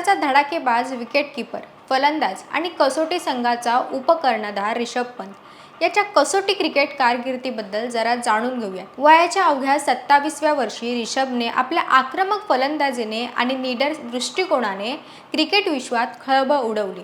भारताचा धडाकेबाज विकेटकीपर फलंदाज आणि कसोटी संघाचा उपकर्णधार रिषभ पंत. याच्या कसोटी क्रिकेट कारकिर्दीबद्दल जरा जाणून घेऊया वयाच्या अवघ्या सत्तावीसव्या वर्षी रिषभने आपल्या आक्रमक फलंदाजीने आणि निडर दृष्टिकोनाने क्रिकेट विश्वात खळबळ उडवली.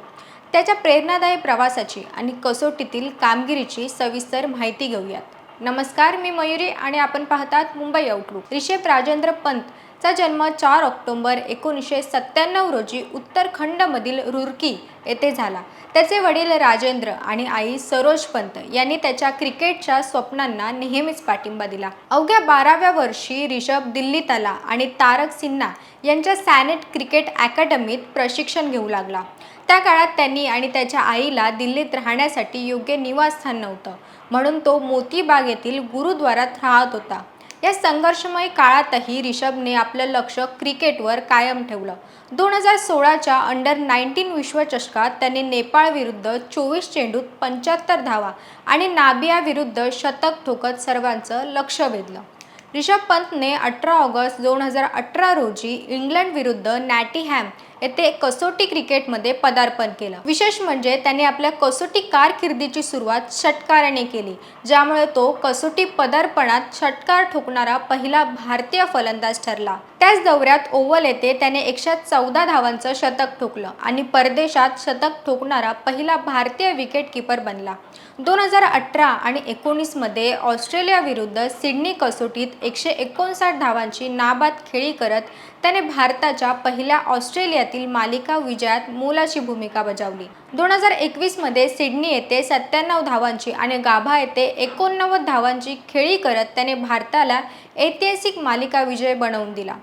त्याच्या प्रेरणादायी प्रवासाची आणि कसोटीतील कामगिरीची सविस्तर माहिती घेऊयात. नमस्कार मी मयुरी आणि आपण पाहतात मुंबई आउटलुक रिषभ राजेंद्र पंत चा जन्म चार ऑक्टोबर एकोणीसशे सत्त्याण्णव रोजी उत्तरखंडमधील रुरकी येथे झाला. त्याचे वडील राजेंद्र आणि आई सरोज पंत यांनी त्याच्या क्रिकेटच्या स्वप्नांना नेहमीच पाठिंबा दिला. अवघ्या बाराव्या वर्षी रिषभ दिल्लीत आला आणि तारक सिन्हा यांच्या सॅनेट क्रिकेट अकॅडमीत प्रशिक्षण घेऊ लागला. त्या काळात त्यांनी आणि त्याच्या आईला दिल्लीत राहण्यासाठी योग्य निवासस्थान नव्हतं. म्हणून तो मोतीबाग येथील गुरुद्वारात राहत होता. या संघर्षमय काळातही रिषभने आपलं लक्ष क्रिकेटवर कायम ठेवलं. दोन हजार सोळाच्या अंडर नाईन्टीन विश्वचषकात त्याने नेपाळ विरुद्ध चोवीस चेंडूत पंच्याहत्तर धावा आणि नाबियाविरुद्ध शतक ठोकत सर्वांचं लक्ष वेधलं. रिषभ पंतने अठरा ऑगस्ट दोन हजार अठरा रोजी इंग्लंड विरुद्ध नॅटीहॅम येथे कसोटी क्रिकेटमध्ये पदार्पण केलं. विशेष म्हणजे त्याने आपल्या कसोटी कारकिर्दीची सुरुवात षटकाराने केली ज्यामुळे तो कसोटी पदार्पणात षटकार ठोकणारा पहिला भारतीय फलंदाज ठरला. त्याच दौऱ्यात ओव्हल येथे त्याने एकशे चौदा धावांचं शतक ठोकलं आणि परदेशात शतक ठोकणारा पहिला भारतीय विकेटकीपर बनला. दोन हजार अठरा आणि एकोणीसमध्ये ऑस्ट्रेलियाविरुद्ध सिडनी कसोटीत एकशे एकोणसाठ धावांची नाबाद खेळी करत त्याने भारताच्या पहिल्या ऑस्ट्रेलियातील मालिका विजयात मोलाची भूमिका बजावली. दोन हजार एकवीसमध्ये सिडनी येथे सत्त्याण्णव धावांची आणि गाभा येथे एकोणनव्वद धावांची खेळी करत त्याने भारताला ऐतिहासिक मालिका विजय बनवून दिला.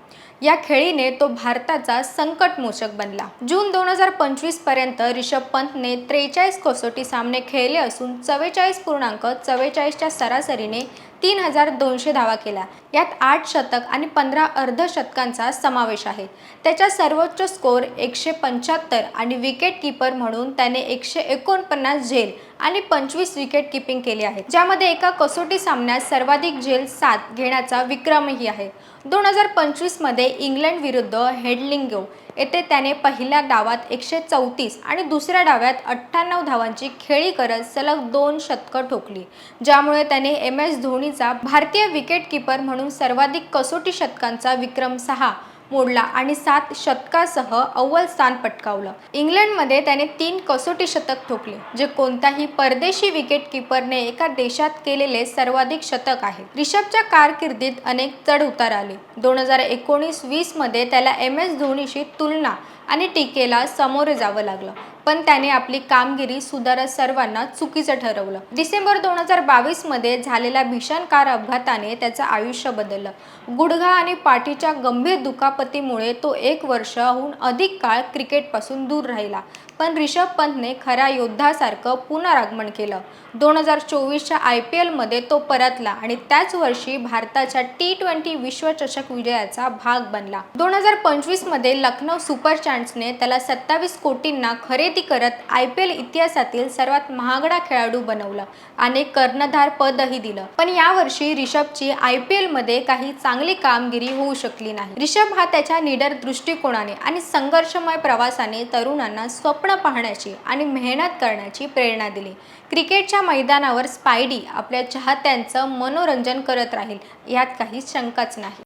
या खेळीने तो भारताचा संकटमोचक बनला. जून दोन हजार पंचवीसपर्यंत रिषभ पंतने त्रेचाळीस कसोटी सामने खेळले असून चव्वेचाळीस पूर्णांक चव्वेचाळीसच्या सरासरीने तीन हजार दोनशे धावा केल्या. यात आठ शतक आणि पंधरा अर्धशतकांचा समावेश आहे. त्याचा सर्वोच्च स्कोअर एकशे पंच्याहत्तर आणि विकेट किपर म्हणून त्याने एकशे एकोणपन्नास झेल आणि पंचवीस विकेट किपिंग केली आहे. ज्यामध्ये एका कसोटी सामन्यात सर्वाधिक झेल सात घेण्याचा विक्रमही आहे. दोन हजार पंचवीसमध्ये इंग्लंड विरुद्ध हेडलिंगो येथे त्याने पहिल्या डावात एकशे चौतीस आणि दुसऱ्या डाव्यात अठ्ठ्याण्णव धावांची खेळी करत सलग दोन शतकं ठोकली ज्यामुळे त्याने एम एस धोनीचा भारतीय विकेटकीपर म्हणून सर्वाधिक कसोटी शतकांचा विक्रम सहा मोडला आणि सात शतकासह अव्वल स्थान पटकावलं. इंग्लंडमध्ये त्याने तीन कसोटी शतक ठोकले जे कोणत्याही परदेशी विकेट किपरने एका देशात केलेले सर्वाधिक शतक आहे. रिषभच्या कारकिर्दीत अनेक चढ उतार आले. दोन हजार एकोणीस वीसमध्ये त्याला एम एस धोनीशी तुलना आणि टीकेला सामोरे जावं लागलं. पण त्याने आपली कामगिरी सुधारत सर्वांना चुकीचं ठरवलं. डिसेंबर दोन हजार बावीसमध्ये झालेल्या भीषण कार अपघाताने त्याचं आयुष्य बदललं. गुडघा आणि पाठीच्या गंभीर दुखापतीमुळे तो एक वर्षाहून अधिक काळ क्रिकेटपासून दूर राहिला. पण रिषभ पंतने खऱ्या योद्धासारखं पुनरागमन केलं. दोन हजार चोवीसच्या आय पी एलमध्ये तो परतला आणि त्याच वर्षी भारताच्या टी ट्वेंटी विश्वचषक विजयाचा भाग बनला. दोन हजार पंचवीसमध्ये लखनौ सुपर चान्सने त्याला सत्तावीस कोटींना खरेदी करत आय पी एल इतिहासातील सर्वात महागडा खेळाडू बनवलं आणि कर्णधार पदही दिलं. पण यावर्षी रिषभची आय पी एलमध्ये काही चांगली कामगिरी होऊ शकली नाही. रिषभ हा त्याच्या निडर दृष्टिकोनाने आणि संघर्षमय प्रवासाने तरुणांना स्वप्न स्वप्न पाहण्याची आणि मेहनत करण्याची प्रेरणा दिली. क्रिकेटच्या मैदानावर स्पायडी आपल्या चाहत्यांचं मनोरंजन करत राहील यात काही शंकाच नाही.